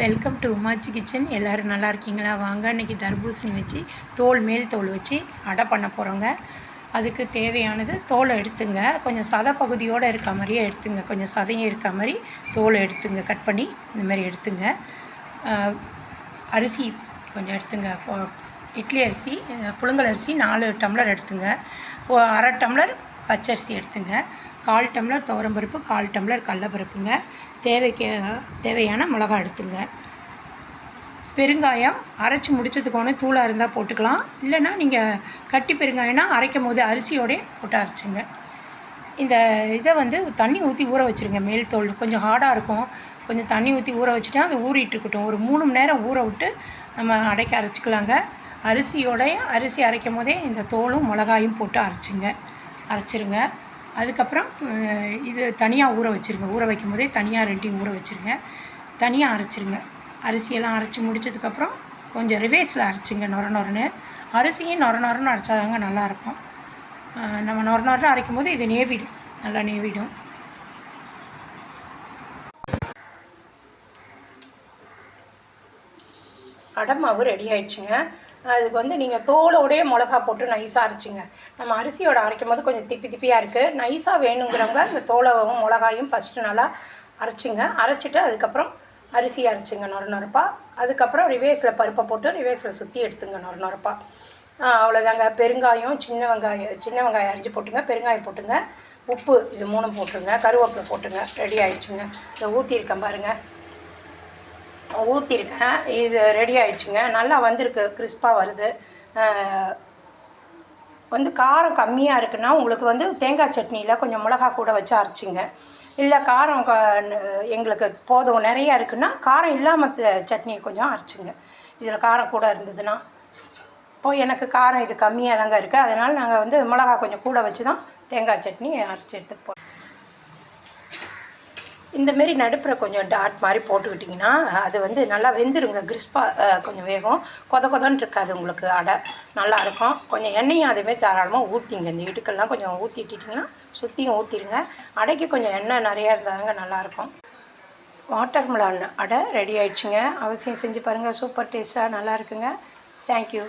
Welcome to உமாச்சி kitchen எல்லோரும் நல்லா இருக்கீங்களா? வாங்க இன்றைக்கி தர்பூசணி வச்சு தோல் மேல் தோல் வச்சு அடை பண்ண போகிறோங்க அதுக்கு தேவையானது தோலை எடுத்துங்க. கொஞ்சம் சத பகுதியோடு இருக்க மாதிரியே எடுத்துங்க. கொஞ்சம் சதையும் இருக்க மாதிரி தோலை எடுத்துங்க. கட் பண்ணி இந்த மாதிரி எடுத்துங்க. அரிசி கொஞ்சம் எடுத்துங்க. இட்லி அரிசி புழுங்கல் அரிசி நாலு டம்ளர் எடுத்துங்க. ஓ அரை டம்ளர் பச்சரிசி எடுத்துங்க. கால் டம்ளர் துவரம்பருப்பு கால் டம்ளர் கடலப்பருப்புங்க. தேவைக்கு தேவையான மிளகா எடுத்துங்க. பெருங்காயம் அரைச்சி முடிச்சதுக்கு ஒன்று தூளாக இருந்தால் போட்டுக்கலாம். இல்லைன்னா நீங்கள் கட்டி பெருங்காயம்னா அரைக்கும் போது அரிசியோடய போட்டு அரைச்சிங்க. இந்த இதை வந்து தண்ணி ஊற்றி ஊற வச்சுருங்க. மேல் தோல் கொஞ்சம் ஹார்டாக இருக்கும். கொஞ்சம் தண்ணி ஊற்றி ஊற வச்சுட்டா அது ஊறிட்டுருக்கட்டும் ஒரு மூணு மணி நேரம் ஊற விட்டு நம்ம அடைக்க அரைச்சிக்கலாங்க. அரிசியோடைய அரிசி அரைக்கும் போதே இந்த தோலும் மிளகாயும் போட்டு அரைச்சிங்க. அரைச்சிருங்க. அதுக்கப்புறம் இது தனியாக ஊற வச்சுருங்க. ஊற வைக்கும் போதே தனியாக ரெண்டையும் ஊற வச்சுருங்க. தனியாக அரைச்சிருங்க. அரிசியெல்லாம் அரைச்சி முடிச்சதுக்கப்புறம் கொஞ்சம் ரிவேஸில் அரைச்சிங்க நொர நொரன்னு. அரிசியும் நொர நொரன்னு அரைச்சாதாங்க நல்லாயிருக்கும். நம்ம நொர நொரன்னு அரைக்கும் போது இது நேவிடும். நல்லா நேவிடும். அடை ரெடி ஆயிடுச்சுங்க. அதுக்கு வந்து நீங்கள் தோலோடய மிளகா போட்டு நைஸாக அரைச்சிங்க. நம்ம அரிசியோட அரைக்கும் போது கொஞ்சம் திப்பி திப்பியாக இருக்குது நைஸாக வேணுங்கிறவங்க இந்த தோலவும் மிளகாயும் ஃபஸ்ட்டு நல்லா அரைச்சிங்க. அரைச்சிட்டு அதுக்கப்புறம் அரிசி அரைச்சிங்க நொறு நொறுப்பாக அதுக்கப்புறம் ரிவேஸில் பருப்பை போட்டு ரிவேஸில் சுற்றி எடுத்துங்க நொறு நொறுப்பாக அவ்வளோதாங்க பெருங்காயம் சின்ன வெங்காயம் சின்ன வெங்காயம் அரிஞ்சு போட்டுங்க பெருங்காயம் போட்டுங்க. உப்பு இது மூணும் போட்டுருங்க. கருவேப்பிலை போட்டுங்க. ரெடி ஆயிடுச்சுங்க. இதை ஊற்றிருக்கேன் பாருங்கள் ஊற்றிருக்கேன் இது ரெடி ஆயிடுச்சுங்க. நல்லா வந்திருக்கு. கிறிஸ்பாக வருது. வந்து காரம் கம்மியாக இருக்குன்னா உங்களுக்கு வந்து தேங்காய் சட்னியில் கொஞ்சம் மிளகா கூட வச்சு அரைச்சிங்க. இல்லை காரம் எங்களுக்கு போதும் நிறையா இருக்குன்னா காரம் இல்லாமல் சட்னி கொஞ்சம் அரைச்சிங்க. இதில் காரம் கூட இருந்ததுன்னா. இப்போ எனக்கு காரம் இது கம்மியாக தாங்க இருக்குது அதனால் நாங்கள் வந்து மிளகா கொஞ்சம் கூட வச்சு தான் தேங்காய் சட்னி அரைச்சி எடுத்துகிட்டு போகிறோம் இந்த மாரி நடுப்புற கொஞ்சம் டாட் மாதிரி போட்டுக்கிட்டிங்கன்னா அது வந்து நல்லா வெந்துருங்க கிறிஸ்பாக கொஞ்சம் வேகும். கொத கொதன்னு இருக்காது உங்களுக்கு அடை. நல்லாயிருக்கும் கொஞ்சம் எண்ணெயும் அதேமாரி தாராளமாக ஊற்றிங்க இந்த இடுக்கெல்லாம் கொஞ்சம் ஊற்றிட்டிங்கன்னா சுற்றியும் ஊற்றிடுங்க அடைக்கு கொஞ்சம் எண்ணெய் நிறையா இருந்தாங்க நல்லாயிருக்கும் வாட்டர் மிலான் அடை ரெடி ஆயிடுச்சுங்க. அவசியம் செஞ்சு பாருங்கள் சூப்பர் டேஸ்ட்டாக நல்லா இருக்குங்க. தேங்க்யூ